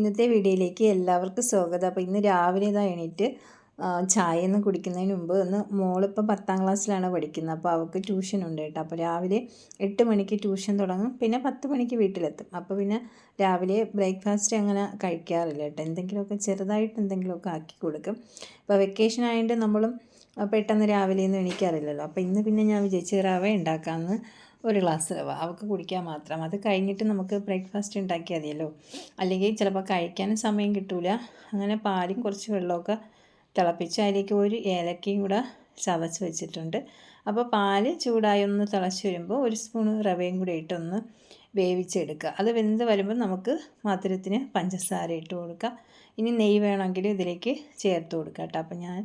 ഇന്നത്തെ വീഡിയോയിലേക്ക് എല്ലാവർക്കും സ്വാഗതം. അപ്പോൾ ഇന്ന് രാവിലെ ഇതാ എണീറ്റ് ചായ ഒന്ന് കുടിക്കുന്നതിന് മുമ്പ് ഒന്ന് മോളിപ്പോൾ പത്താം ക്ലാസ്സിലാണ് പഠിക്കുന്നത്. അപ്പോൾ അവൾക്ക് ട്യൂഷൻ ഉണ്ട് കേട്ടോ. അപ്പോൾ രാവിലെ എട്ട് മണിക്ക് ട്യൂഷൻ തുടങ്ങും. പിന്നെ പത്ത് മണിക്ക് വീട്ടിലെത്തും. അപ്പോൾ പിന്നെ രാവിലെ ബ്രേക്ക്ഫാസ്റ്റ് അങ്ങനെ കഴിക്കാറില്ല കേട്ടോ. എന്തെങ്കിലുമൊക്കെ ചെറുതായിട്ട് എന്തെങ്കിലുമൊക്കെ ആക്കി കൊടുക്കും. ഇപ്പോൾ വെക്കേഷൻ ആയതുകൊണ്ട് നമ്മളും പെട്ടെന്ന് രാവിലെ ഒന്നും എണീക്കാറില്ലല്ലോ. അപ്പോൾ ഇന്ന് പിന്നെ ഞാൻ വിജയിച്ച് റവ ഉണ്ടാക്കാമെന്ന് ഒരു ഗ്ലാസ് റവ അവൾക്ക് കുടിക്കാൻ മാത്രം. അത് കഴിഞ്ഞിട്ട് നമുക്ക് ബ്രേക്ക്ഫാസ്റ്റ് ഉണ്ടാക്കിയാൽ മതിയല്ലോ. അല്ലെങ്കിൽ ചിലപ്പോൾ കഴിക്കാനും സമയം കിട്ടില്ല അങ്ങനെ പാലും കുറച്ച് വെള്ളമൊക്കെ തിളപ്പിച്ച് അതിലേക്ക് ഒരു ഏലക്കയും കൂടെ ചതച്ച് വെച്ചിട്ടുണ്ട്. അപ്പോൾ പാൽ ചൂടായി ഒന്ന് തിളച്ച് വരുമ്പോൾ ഒരു സ്പൂൺ റവയും കൂടി ഇട്ടൊന്ന് വേവിച്ചെടുക്കുക. അത് വെന്ത് വരുമ്പോൾ നമുക്ക് മധുരത്തിന് പഞ്ചസാര ഇട്ട് കൊടുക്കുക. ഇനി നെയ്യ് വേണമെങ്കിൽ ഇതിലേക്ക് ചേർത്ത് കൊടുക്കാം കേട്ടോ. അപ്പോൾ ഞാൻ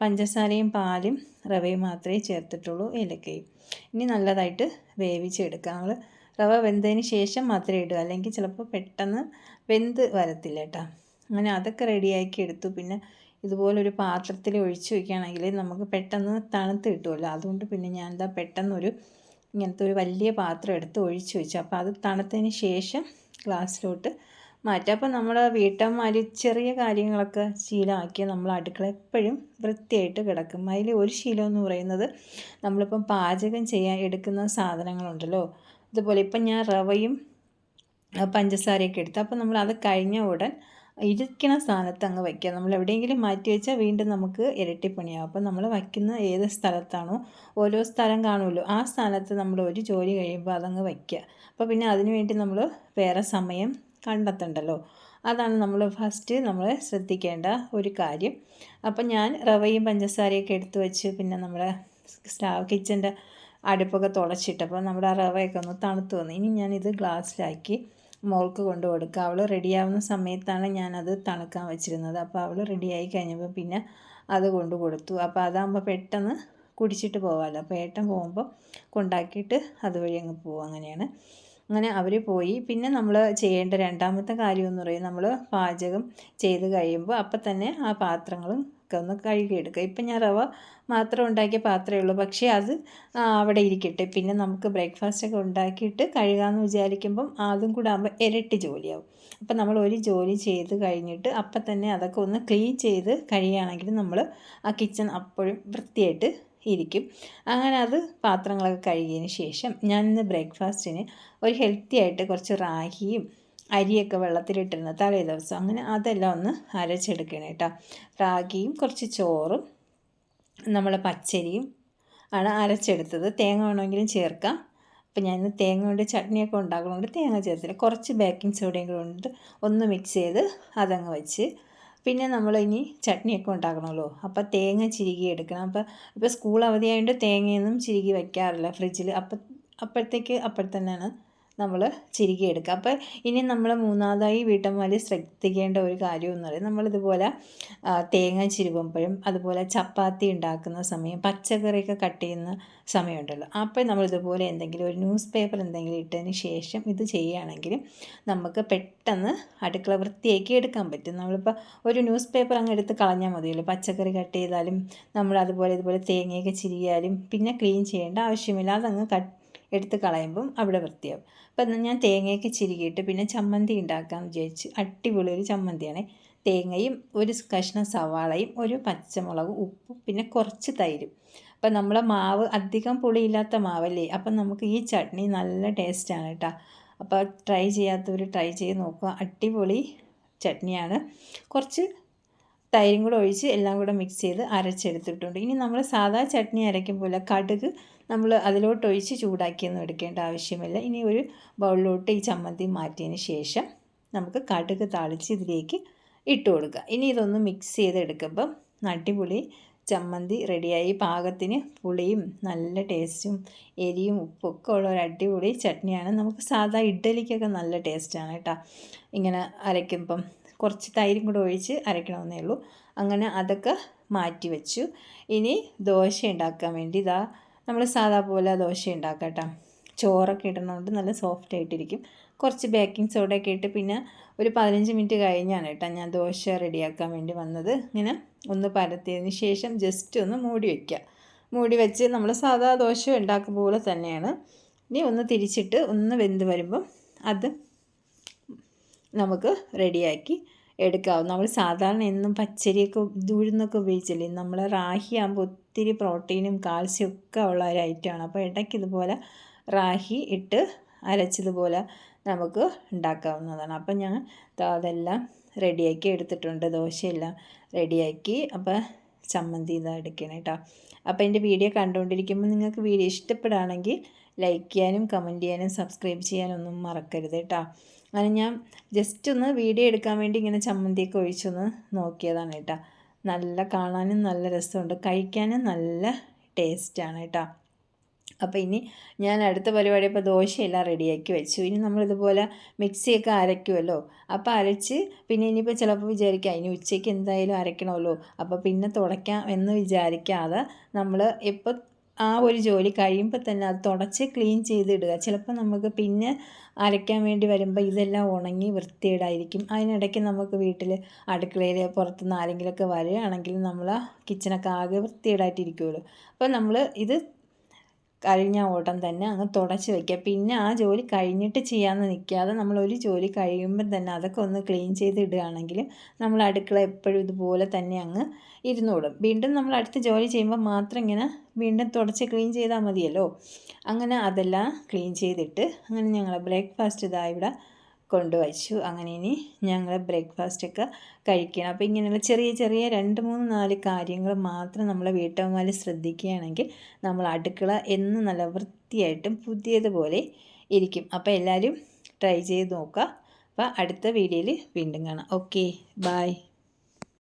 പഞ്ചസാരയും പാലും റവയും മാത്രമേ ചേർത്തിട്ടുള്ളൂ ഏലക്കയും. ഇനി നല്ലതായിട്ട് വേവിച്ചെടുക്കുക നമ്മൾ റവ വെന്തതിന് ശേഷം മാത്രമേ ഇടുക. അല്ലെങ്കിൽ ചിലപ്പോൾ പെട്ടെന്ന് വെന്ത് വരത്തില്ല കേട്ടോ. അങ്ങനെ അതൊക്കെ റെഡിയാക്കി എടുത്തു. പിന്നെ ഇതുപോലൊരു പാത്രത്തിൽ ഒഴിച്ചു വയ്ക്കുകയാണെങ്കിൽ നമുക്ക് പെട്ടെന്ന് തണുത്ത് കിട്ടുമല്ലോ. അതുകൊണ്ട് പിന്നെ ഞാൻ എന്താ പെട്ടെന്നൊരു ഇങ്ങനത്തെ ഒരു വലിയ പാത്രം എടുത്ത് ഒഴിച്ചു വെച്ചു. അപ്പോൾ അത് തണുത്തതിന് ശേഷം ഗ്ലാസ്സിലോട്ട് മാറ്റുക അപ്പം നമ്മൾ വീട്ടമ്മമാർ ചെറിയ കാര്യങ്ങളൊക്കെ ശീലമാക്കിയ നമ്മൾ അടുക്കള എപ്പോഴും വൃത്തിയായിട്ട് കിടക്കും. അതിൽ ഒരു ശീലം എന്ന് പറയുന്നത് നമ്മളിപ്പം പാചകം ചെയ്യാൻ എടുക്കുന്ന സാധനങ്ങളുണ്ടല്ലോ. അതുപോലെ ഇപ്പം ഞാൻ റവയും പഞ്ചസാരയൊക്കെ എടുത്തു അപ്പം നമ്മൾ അത് കഴിഞ്ഞ ഉടൻ ഇരിക്കണ സ്ഥാനത്ത് അങ്ങ് വയ്ക്കുക. നമ്മൾ എവിടെയെങ്കിലും മാറ്റി വെച്ചാൽ വീണ്ടും നമുക്ക് ഇരട്ടിപ്പണിയാവും. അപ്പം നമ്മൾ വയ്ക്കുന്ന ഏത് സ്ഥലത്താണോ ഓരോ സ്ഥലം കാണുമല്ലോ ആ സ്ഥാനത്ത് നമ്മൾ ഒരു ജോലി കഴിയുമ്പോൾ അതങ്ങ് വയ്ക്കുക. അപ്പോൾ പിന്നെ അതിനു വേണ്ടി നമ്മൾ വേറെ സമയം കണ്ടെത്തണ്ടല്ലോ. അതാണ് നമ്മൾ ഫസ്റ്റ് നമ്മൾ ശ്രദ്ധിക്കേണ്ട ഒരു കാര്യം. അപ്പം ഞാൻ റവയും പഞ്ചസാരയൊക്കെ എടുത്ത് വെച്ച് പിന്നെ നമ്മുടെ സ്റ്റാവ് കിച്ചന്റെ അടുപ്പൊക്കെ തുളച്ചിട്ടപ്പോൾ നമ്മുടെ ആ റവയൊക്കെ ഒന്ന് തണുത്ത് വന്നു. ഇനി ഞാനിത് ഗ്ലാസ്സിലാക്കി മോൾക്ക് കൊണ്ട് കൊടുക്കുക അവൾ റെഡിയാവുന്ന സമയത്താണ് ഞാനത് തണുക്കാൻ വെച്ചിരുന്നത്. അപ്പോൾ അവൾ റെഡിയായി കഴിഞ്ഞപ്പോൾ പിന്നെ അത് കൊണ്ട് കൊടുത്തു. അപ്പോൾ അതാകുമ്പോൾ പെട്ടെന്ന് കുടിച്ചിട്ട് പോകാമല്ലോ അപ്പോൾ ഏട്ടൻ പോകുമ്പോൾ കൊണ്ടാക്കിയിട്ട് അതുവഴി അങ്ങ് പോകും അങ്ങനെയാണ്. അങ്ങനെ അവർ പോയി. പിന്നെ നമ്മൾ ചെയ്യേണ്ട രണ്ടാമത്തെ കാര്യം എന്ന് പറയുന്നത് നമ്മൾ പാചകം ചെയ്ത് കഴിയുമ്പോൾ അപ്പം തന്നെ ആ പാത്രങ്ങളും ഒക്കെ ഒന്ന് കഴുകിയെടുക്കുക ഇപ്പം ഞാൻ റവ മാത്രം ഉണ്ടാക്കിയ പാത്രമേ ഉള്ളൂ. പക്ഷേ അത് അവിടെ ഇരിക്കട്ടെ. പിന്നെ നമുക്ക് ബ്രേക്ക്ഫാസ്റ്റ് ഒക്കെ ഉണ്ടാക്കിയിട്ട് കഴുകാമെന്ന് വിചാരിക്കുമ്പം അതും കൂടെ ആകുമ്പോൾ ഇരട്ടി ജോലിയാവും. അപ്പം നമ്മൾ ഒരു ജോലി ചെയ്ത് കഴിഞ്ഞിട്ട് അപ്പം തന്നെ അതൊക്കെ ഒന്ന് ക്ലീൻ ചെയ്ത് കഴിയുകയാണെങ്കിൽ നമ്മൾ ആ കിച്ചൺ അപ്പോഴും വൃത്തിയായിട്ട് ഇരിക്കും. അങ്ങനെ അത് പാത്രങ്ങളൊക്കെ കഴുകിയതിന് ശേഷം ഞാൻ ഇന്ന് ബ്രേക്ക്ഫാസ്റ്റിന് ഒരു ഹെൽത്തി ആയിട്ട് കുറച്ച് റാഗിയും അരിയൊക്കെ വെള്ളത്തിലിട്ടിരുന്ന തലേ ദിവസം. അങ്ങനെ അതെല്ലാം ഒന്ന് അരച്ചെടുക്കണം കേട്ടോ. റാഗിയും കുറച്ച് ചോറും നമ്മൾ പച്ചരിയും ആണ് അരച്ചെടുത്തത്. തേങ്ങ വേണമെങ്കിലും ചേർക്കാം. അപ്പം ഞാൻ ഇന്ന് തേങ്ങ കൊണ്ട് ചട്നിയൊക്കെ ഉണ്ടാക്കണോണ്ട് തേങ്ങ ചേർത്തില്ല. കുറച്ച് ബേക്കിംഗ് സോഡയും കൂടെ കൊണ്ട് ഒന്ന് മിക്സ് ചെയ്ത് അതങ്ങ് വെച്ച് പിന്നെ നമ്മൾ ഇനി ചട്നിയൊക്കെ ഉണ്ടാക്കണമല്ലോ. അപ്പോൾ തേങ്ങ ചിരുകി എടുക്കണം. അപ്പോൾ ഇപ്പോൾ സ്കൂൾ അവധിയായതുകൊണ്ട് തേങ്ങയൊന്നും ചിരുകി വയ്ക്കാറില്ല ഫ്രിഡ്ജിൽ അപ്പം അപ്പോഴത്തേക്ക് അപ്പോഴത്തന്നെയാണ് നമ്മൾ ചിരുകിയെടുക്കുക അപ്പോൾ ഇനി നമ്മൾ മൂന്നാമതായി വീട്ടമ്മമാർ ശ്രദ്ധിക്കേണ്ട ഒരു കാര്യം എന്ന് പറയുന്നത് നമ്മളിതുപോലെ തേങ്ങ ചിരുകുമ്പോഴും അതുപോലെ ചപ്പാത്തി ഉണ്ടാക്കുന്ന സമയം പച്ചക്കറിയൊക്കെ കട്ട് ചെയ്യുന്ന സമയമുണ്ടല്ലോ. അപ്പോൾ നമ്മളിതുപോലെ എന്തെങ്കിലും ഒരു ന്യൂസ് പേപ്പർ എന്തെങ്കിലും ഇട്ടതിന് ശേഷം ഇത് ചെയ്യുകയാണെങ്കിൽ നമുക്ക് പെട്ടെന്ന് അടുക്കള വൃത്തിയാക്കി എടുക്കാൻ പറ്റും. നമ്മളിപ്പോൾ ഒരു ന്യൂസ് പേപ്പർ അങ്ങ് എടുത്ത് കളഞ്ഞാൽ മതിയല്ലോ. പച്ചക്കറി കട്ട് ചെയ്താലും നമ്മൾ അതുപോലെ ഇതുപോലെ തേങ്ങയൊക്കെ ചിരിയാലും പിന്നെ ക്ലീൻ ചെയ്യേണ്ട ആവശ്യമില്ല. അതങ്ങ് കട്ട് എടുത്ത് കളയുമ്പം അവിടെ വൃത്തിയാവും. അപ്പം ഞാൻ തേങ്ങയൊക്കെ ചിരികിയിട്ട് പിന്നെ ചമ്മന്തി ഉണ്ടാക്കാമെന്ന് വിചാരിച്ച് അടിപൊളി ഒരു ചമ്മന്തിയാണ്. തേങ്ങയും ഒരു കഷ്ണം സവാളയും ഒരു പച്ചമുളകും ഉപ്പും പിന്നെ കുറച്ച് തൈരും. അപ്പം നമ്മളെ മാവ് അധികം പുളിയില്ലാത്ത മാവല്ലേ? അപ്പം നമുക്ക് ഈ ചട്നി നല്ല ടേസ്റ്റാണ് കേട്ടോ. അപ്പോൾ ട്രൈ ചെയ്യാത്തവർ ട്രൈ ചെയ്ത് നോക്കുക. അടിപൊളി ചട്നിയാണ്. കുറച്ച് തൈരും കൂടെ ഒഴിച്ച് എല്ലാം കൂടെ മിക്സ് ചെയ്ത് അരച്ചെടുത്തിട്ടുണ്ട്. ഇനി നമ്മൾ സാധാ ചട്നി അരയ്ക്കുമ്പോൾ കടുക് നമ്മൾ അതിലോട്ട് ഒഴിച്ച് ചൂടാക്കിയൊന്നും എടുക്കേണ്ട ആവശ്യമില്ല. ഇനി ഒരു ബൗളിലോട്ട് ഈ ചമ്മന്തി മാറ്റിയതിന് ശേഷം നമുക്ക് കടുക് താളിച്ച് ഇതിലേക്ക് ഇട്ട് കൊടുക്കുക. ഇനി ഇതൊന്ന് മിക്സ് ചെയ്തെടുക്കുമ്പം അടിപൊളി ചമ്മന്തി റെഡിയായി. പാകത്തിന് പുളിയും നല്ല ടേസ്റ്റും എരിയും ഉപ്പൊക്കെ ഉള്ള ഒരു അടിപൊളി ചട്നിയാണ്. നമുക്ക് സാധാ ഇഡ്ഡലിക്കൊക്കെ നല്ല ടേസ്റ്റാണ് കേട്ടോ. ഇങ്ങനെ അരയ്ക്കുമ്പം കുറച്ച് തൈരും കൂടെ ഒഴിച്ച് അരയ്ക്കണമെന്നേ ഉള്ളൂ. അങ്ങനെ അതൊക്കെ മാറ്റി വെച്ചു. ഇനി ദോശ ഉണ്ടാക്കാൻ വേണ്ടി ഇതാ നമ്മൾ സാധാ പോലെ ദോശ ഉണ്ടാക്കാം ചോറൊക്കെ ഇടുന്നതുകൊണ്ട് നല്ല സോഫ്റ്റ് ആയിട്ടിരിക്കും. കുറച്ച് ബേക്കിംഗ് സോഡയൊക്കെ ഇട്ട് പിന്നെ ഒരു പതിനഞ്ച് മിനിറ്റ് കഴിഞ്ഞാണ് കേട്ടോ ഞാൻ ദോശ റെഡിയാക്കാൻ വേണ്ടി വന്നത്. ഇങ്ങനെ ഒന്ന് പരത്തിയതിന് ശേഷം ജസ്റ്റ് ഒന്ന് മൂടി വയ്ക്കുക മൂടി വെച്ച് നമ്മൾ സാധാ ദോശ ഉണ്ടാക്കുന്ന പോലെ തന്നെയാണ്. ഇനി ഒന്ന് തിരിച്ചിട്ട് ഒന്ന് വെന്ത് വരുമ്പം അത് നമുക്ക് റെഡിയാക്കി എടുക്കാവും നമ്മൾ സാധാരണ എന്നും പച്ചരിയൊക്കെ ഉഴുന്നൊക്കെ ഉപയോഗിച്ചില്ലേ? നമ്മൾ റാഹി ആകുമ്പോൾ ഒത്തിരി പ്രോട്ടീനും കാൽസ്യം ഒക്കെ ഉള്ള ഒരു ഐറ്റമാണ് അപ്പോൾ ഇടയ്ക്ക് ഇതുപോലെ റാഹി ഇട്ട് അരച്ചതുപോലെ നമുക്ക് ഉണ്ടാക്കാവുന്നതാണ്. അപ്പം ഞാൻ അതെല്ലാം റെഡിയാക്കി എടുത്തിട്ടുണ്ട്. ദോശയെല്ലാം റെഡിയാക്കി. അപ്പോൾ ചമ്മന്തി ഇതാ എടുക്കണം കേട്ടോ. അപ്പോൾ എന്റെ വീഡിയോ കണ്ടുകൊണ്ടിരിക്കുമ്പോൾ നിങ്ങൾക്ക് വീഡിയോ ഇഷ്ടപ്പെടുകയാണെങ്കിൽ ലൈക്ക് ചെയ്യാനും കമന്റ് ചെയ്യാനും സബ്സ്ക്രൈബ് ചെയ്യാനൊന്നും മറക്കരുത് കേട്ടോ. അങ്ങനെ ഞാൻ ജസ്റ്റ് ഒന്ന് വീഡിയോ എടുക്കാൻ വേണ്ടി ഇങ്ങനെ ചമ്മന്തിയൊക്കെ ഒഴിച്ചൊന്ന് നോക്കിയതാണ് കേട്ടോ. നല്ല കാണാനും നല്ല രസമുണ്ട്. കഴിക്കാനും നല്ല ടേസ്റ്റാണ് കേട്ടോ. അപ്പോൾ ഇനി ഞാൻ അടുത്ത പരിപാടി ഇപ്പോൾ ദോശയെല്ലാം റെഡിയാക്കി വെച്ചു. ഇനി നമ്മളിതുപോലെ മിക്സിയൊക്കെ അരയ്ക്കുമല്ലോ അപ്പോൾ അരച്ച് പിന്നെ ഇനിയിപ്പോൾ ചിലപ്പോൾ വിചാരിക്കാം ഇനി ഉച്ചയ്ക്ക് എന്തായാലും അരയ്ക്കണമല്ലോ. അപ്പോൾ പിന്നെ തുടയ്ക്കാം എന്ന് വിചാരിക്കാതെ നമ്മൾ ഇപ്പോൾ ആ ഒരു ജോലി കഴിയുമ്പോൾ തന്നെ അത് തുടച്ച് ക്ലീൻ ചെയ്തിടുക. ചിലപ്പോൾ നമുക്ക് പിന്നെ അരയ്ക്കാൻ വേണ്ടി വരുമ്പോൾ ഇതെല്ലാം ഉണങ്ങി വൃത്തിയേടായിരിക്കും അതിനിടയ്ക്ക് നമുക്ക് വീട്ടിൽ അടുക്കളയിൽ പുറത്തുനിന്ന് ആരെങ്കിലുമൊക്കെ വരികയാണെങ്കിൽ നമ്മൾ കിച്ചണൊക്കെ ആകെ വൃത്തികേടായിട്ടിരിക്കുമല്ലോ അപ്പോൾ നമ്മൾ ഇത് കഴിഞ്ഞ ഓട്ടം തന്നെ അങ്ങ് തുടച്ച് വെക്കുക. പിന്നെ ആ ജോലി കഴിഞ്ഞിട്ട് ചെയ്യാമെന്ന് നിൽക്കാതെ നമ്മൾ ഒരു ജോലി കഴിയുമ്പം തന്നെ അതൊക്കെ ഒന്ന് ക്ലീൻ ചെയ്ത് ഇടുകയാണെങ്കിൽ നമ്മൾ അടുക്കള എപ്പോഴും ഇതുപോലെ തന്നെ അങ്ങ് ഇരുന്നോടും വീണ്ടും നമ്മൾ അടുത്ത ജോലി ചെയ്യുമ്പോൾ മാത്രം ഇങ്ങനെ വീണ്ടും തുടച്ച് ക്ലീൻ ചെയ്താൽ മതിയല്ലോ. അങ്ങനെ അതെല്ലാം ക്ലീൻ ചെയ്തിട്ട് അങ്ങനെ ഞങ്ങൾ ബ്രേക്ക്ഫാസ്റ്റ് ഇതാ ഇവിടെ കൊണ്ടുവച്ചു. അങ്ങനെ ഇനി ഞങ്ങൾ ബ്രേക്ക്ഫാസ്റ്റൊക്കെ കഴിക്കണം. അപ്പോൾ ഇങ്ങനെയുള്ള ചെറിയ ചെറിയ രണ്ട് മൂന്ന് നാല് കാര്യങ്ങൾ മാത്രം നമ്മൾ വീട്ടമ്മമാർ ശ്രദ്ധിക്കുകയാണെങ്കിൽ നമ്മൾ അടുക്കള എന്നും നല്ല വൃത്തിയായിട്ടും പുതിയതുപോലെ ഇരിക്കും. അപ്പോൾ എല്ലാവരും ട്രൈ ചെയ്ത് നോക്കുക. അപ്പോൾ അടുത്ത വീഡിയോയിൽ വീണ്ടും കാണാം. Okay bye